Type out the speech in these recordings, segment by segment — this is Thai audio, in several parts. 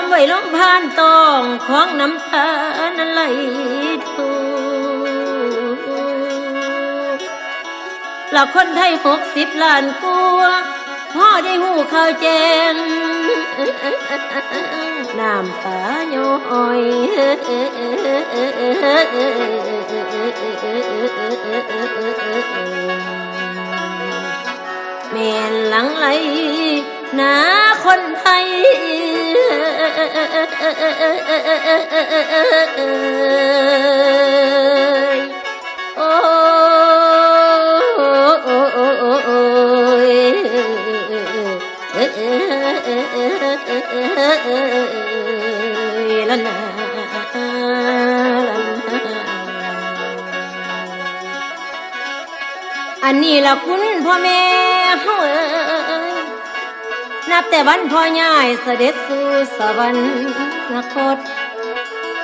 มเอ่ยลมผ่านตองของน้ำตานั้นไหลทูละคนไทยหกสิบล้านกลัวพ่อได้หูข่าวแจ้งน้ำตาโย้อยแม่นหลังไหล หนาคนไทยโอ้ยละนาอันนี้ละคุณพ่อแม่ บแต่วันพ่อใหญ่เสด็จสู่สวรรคต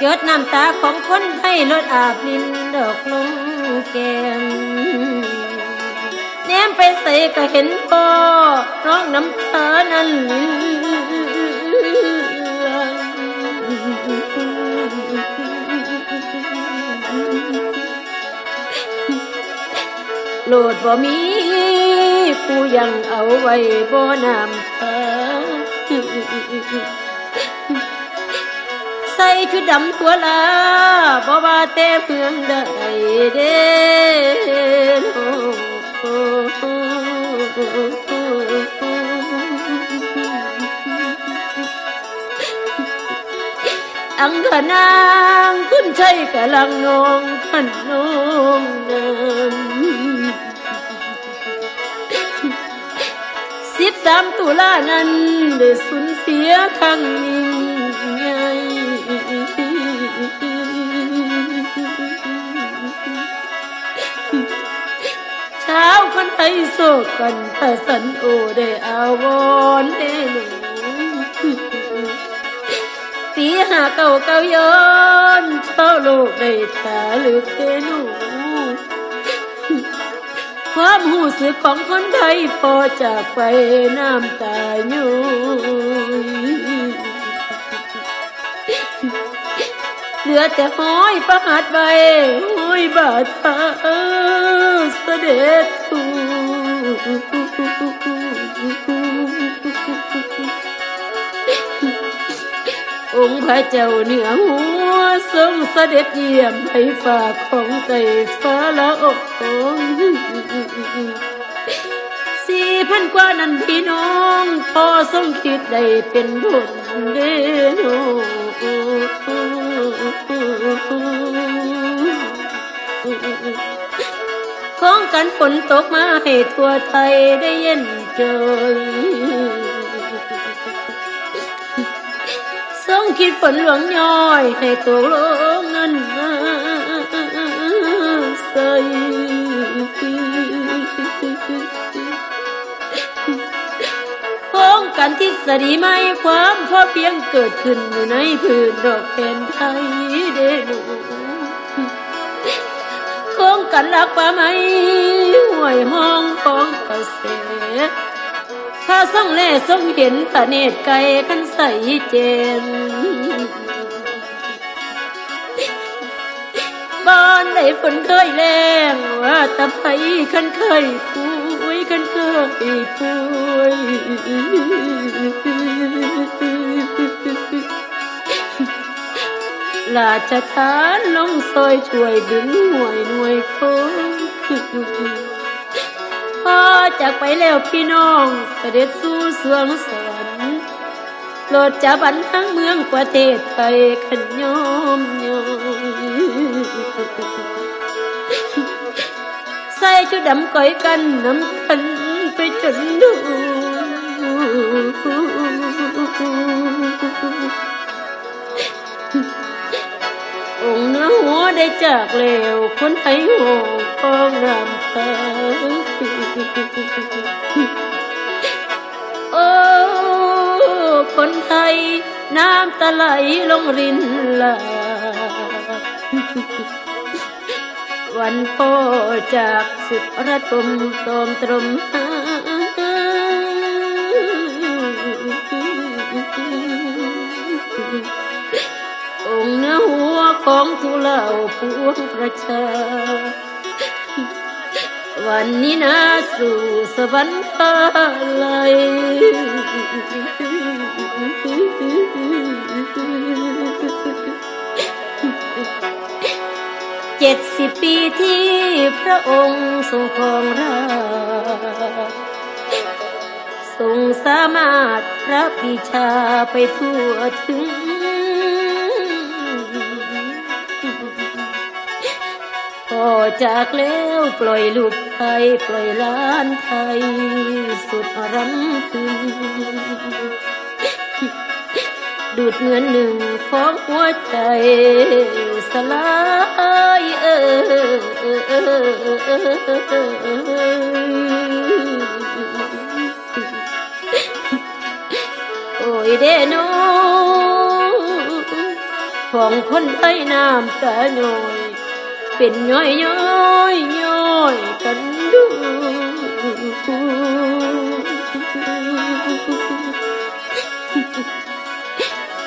หยดน้ำตาของคนไทยลดอาบลินดอกลงแก้มแนมไปใส่ก็เห็นพ่อร้องน้ำตานั้นลินโลดบ่มีผู้ยังเอาไว้บ่น้ำ ใส่ชุดดำตัวลาบ่ว่าแต่เพื่องใดเด้อังขนางขึ้นใช่กะลังนองขันนองนำสิบสามตุลานั้นได้สูญเสียครั้งยิ่าคนไทยโศกกันพระสันโอได้อาวรณ์เด้หนูปีหาเก่าเก่าย้อนเช้าโลกได้ตาลึกเด้หนูความหูสึกของคนไทยพอจากไปน้ำตาอยู่เหลือแต่ห้อยประหัดใบห้อยบาดทาเสด็จทู องค์พระเจ้าเหนือหัวทรงเสด็จเยี่ยมให้ฝากของใจฟ้าละอกองสี่พันกว่านั้นพี่น้องพอทรงคิดได้เป็นบุญเด้อ องกันฝนตกมาให้ทั่วไทยได้เย็นเจยทรงคิดฝนหลวงย้อย ให้ตกลงนั้นนใสของกันที่สดีไม่ความพอเพียงเกิดขึ้นอยู่ในพื้นดอกแผ่นไทยเด้อหนูคง กันรักป่าไม้ห่วยห้องของกระเสถ้าส่องแล่ส่องเห็นพระเนตรไก่ขันใสเจนบ้านได้ฝนเคยแรงว่าตะไคขันเคยปุยขันเคยปุย ราชทานลงซอยช่วยดึงหน่วยหน่วยคนพอจากไปแล้วพี่น้องเสด็จสู่สวงสวรรค์โปรดจะบันทั้งเมืองประเทศไทยขันยอมยอมใส่ชุดดำก้อยกันน้ำคันไปจน ได้จากเลวคนไทยโหกองรำตาโอ้คนไทยน้ำตาไหลลงรินไหลวันพ่อจากสุดระทมตอมตรมหา ของทุเลาพวงประชา วันนี้นะสู่สวรรค์าไหลเจ็ดสิบปีที่พระองค์ทรงครองราชทรงสามารถพระปิชาไปทั่วถึง จากแล้วปล่อยลูกไทยปล่อยล้านไทย สุดรำพึงดูดเหมือนหนึ่งของหัวใจสลายเออโอ้ยเดโนของคนไทยน้ำตาหน่อย เป็นย้อยย้อยย้อยกันดู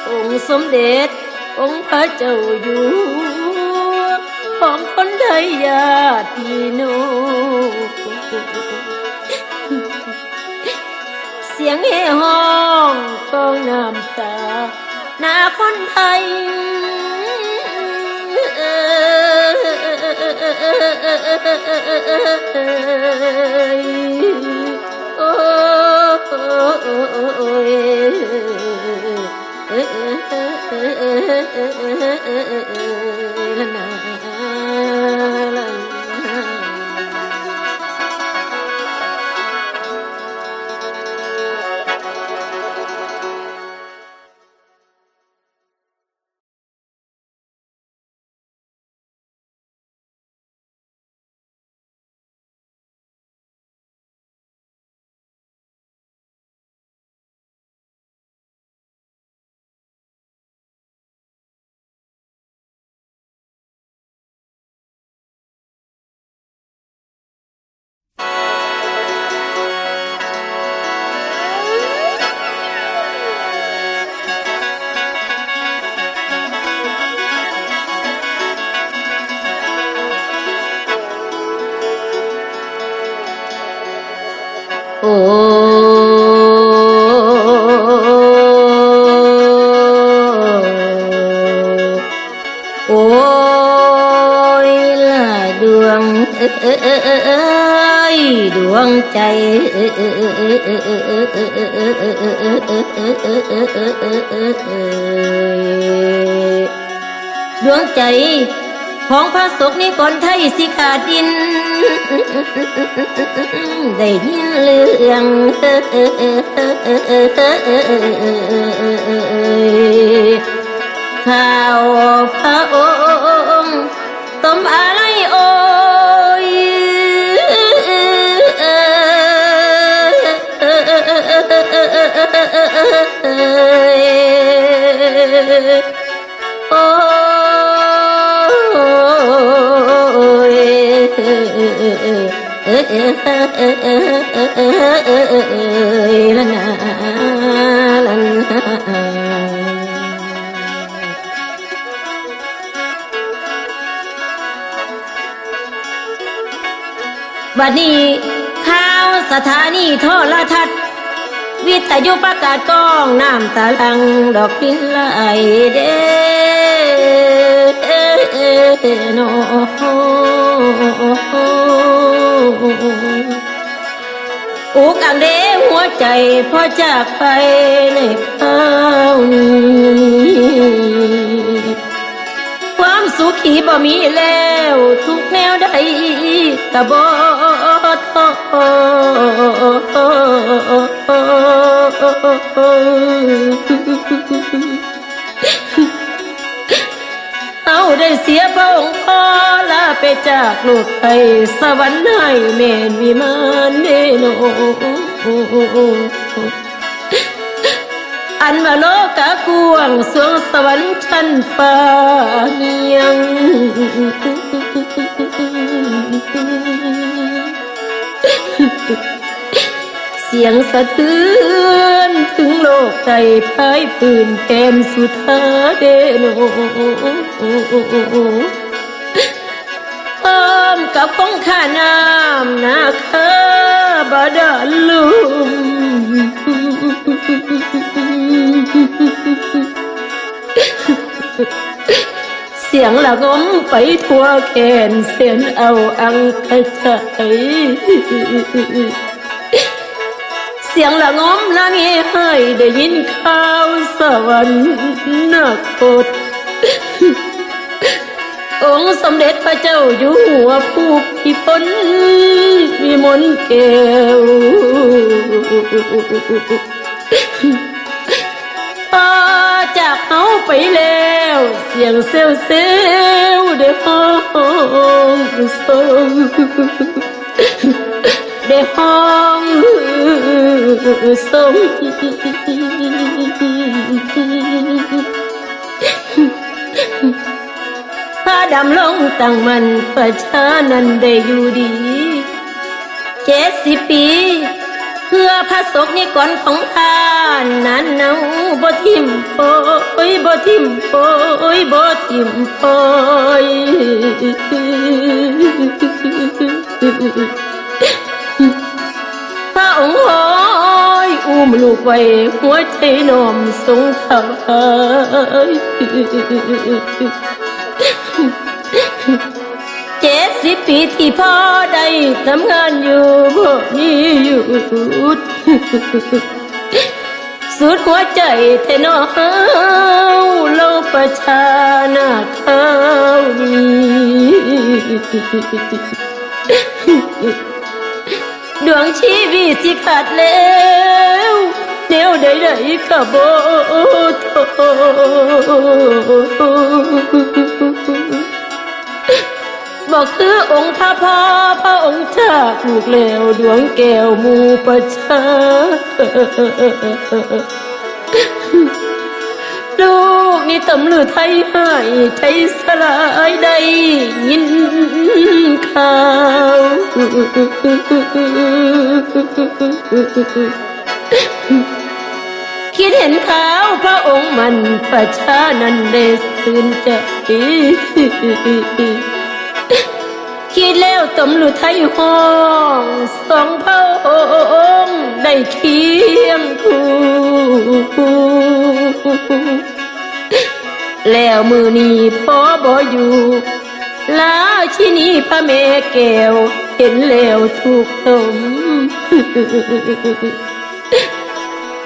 องค์สมเด็จ องค์พระเจ้าอยู่หัวของคนไทยญาติพี่น้องเสียงเฮห้องกองน้ำตาหน้าคนไทย โอ้ ยละดวงเอ้ยดวงใจดวงใจของพระศกนิกรไทยสิขาดดิน ได้ยินเรื่อง ข่าวพระองค์ต้มอะไรโอยโอ้ยละนาละนา บัดนี้ข่าวสถานีโทรทัศน์ วิทยุประกาศก้องน้ำตาลังดอกพินไหลเด้โนอุกังเด้หัวใจพอจากไปในข้าวนี้ความสุขีบ่มีแล้ว ทุกแนวใดกะบ่ท้อ เอาได้เสียพระองค์พ่อลาไปจากโลกไปสวรรค์ให้แม่นวิมานเดโนอันว่าโลกากวางสวงสวรรค์ชั้นฟ้าเนียง เสียงสะเทือนถึงโลกใจพายปืนแทนสุธาเดโนพร้อมกับคงข้าน้ำนาคาบาดาลลุม เสียงละงมไปทั่วแขนเสียนเอาอังกระจายเสียงละงมละเงให้ได้ยินข่าวสวรรค์นาคตองค์สมเด็จพระเจ้าอยู่หัวผู้พิพลมีมนต์แก้ว พอจากเขาไปแล้ว เสียงเซลเซลได้ห้องส่งได้ห้องส่งพาดำลงตั้งมันประชานั้นได้อยู่ดีเจ็ดสิบปี เพื่อพระศกนิกรของข้านั้นเนาบ่ทิมโปยบ่ทิมโปยบ่ทิมโปยพระองค์หอยอุ้มลูกไว้หัวใจนอมสงถวาย เจ็ดสิบปีที่พ่อได้ทำงานอยู่บ่มีหยุดสุดหัวใจเทนอเฮาโลกประชานาข้าวนี้ดวงชีวิตสิขาดแล้วแนวใดๆก็บ่ทษ บอกคือองค์พระพ่อพระองค์จากลูกแล้วดวงแก้วมูประชาลูกนี่ตำลือไทยให้ไทยสลายได้ยินข่าวคิดเห็นข่าวพระองค์มันประชานั้นได้ตื่นใจ คิดแล้วตำรวจไทยห้องสองพระองได้เคียงคู่แล้วมือนี้พ่อบออยู่ลาชินีพระเมแก้วเห็นแล้วถูกตม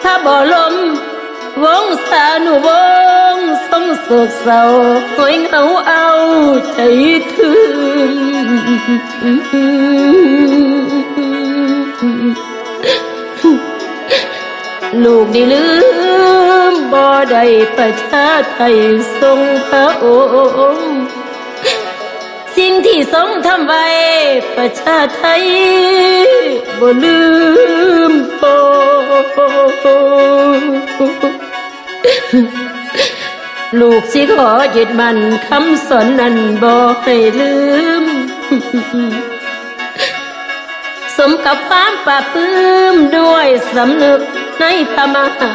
ถ้าบ่ลมวงสานุวง โศกเศร้าหอยเหงาเอาใจถึงลูกได้ลืมบ่ได้ประชาไทยทรงพระองค์สิ่งที่ทรงทำไว้ ประชาไทยบ่ลืมโป ลูกสิขอยึดมันคำสอนนั้นบ่ให้ลืม สมกับความปราบปลื้มด้วยสำนึกในพระมหา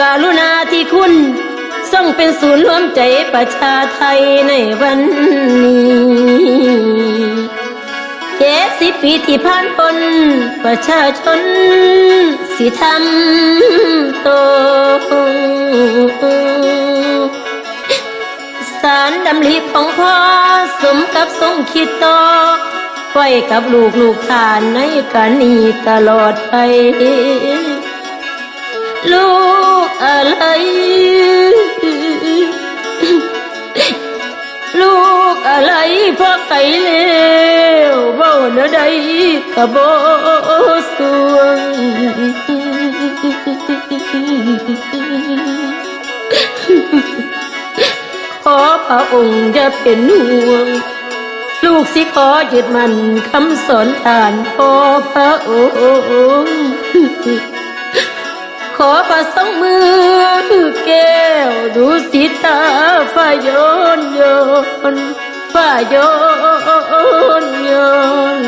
การุณาที่คุณทรงเป็นศูนย์รวมใจประชาไทยในวันนี้ เจ็ดสิบปีที่ผ่านพ้นประชาชน สิทำโตสารดำริของพ่อสมกับทรงคิดต่อไว้กับลูกลูกทานในกรนี้ตลอดไป ลูกอะไร ลูก อะไรพ่อไก่เลวเบ้าเนอใดกะโบสวงขอพระองค์อย่าเป็นห่วง ลูกสิขอยึดมันคำสอนทานพอพระองค์ขอประสงมือแก้วดูสิตาฝ่าโยนโยน ฝ่าโยนโยน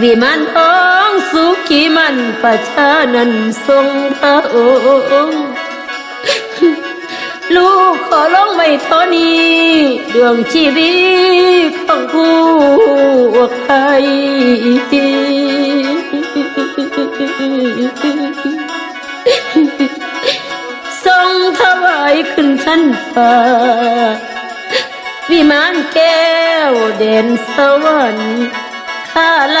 วิมานทองสุขีมันประชานันทรงพระองค์ลูกขอร้องไม่ท่านี้ดวงชีวิตของผู้ใคร ถวายขึ้นชั้นฟ้า วิมานแก้วเด่นสวรรค์ข้าไล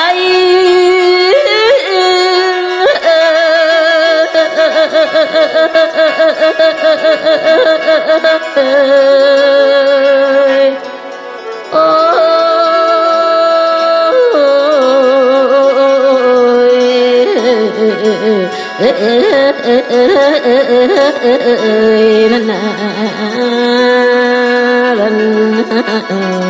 โนั่นนะนั่น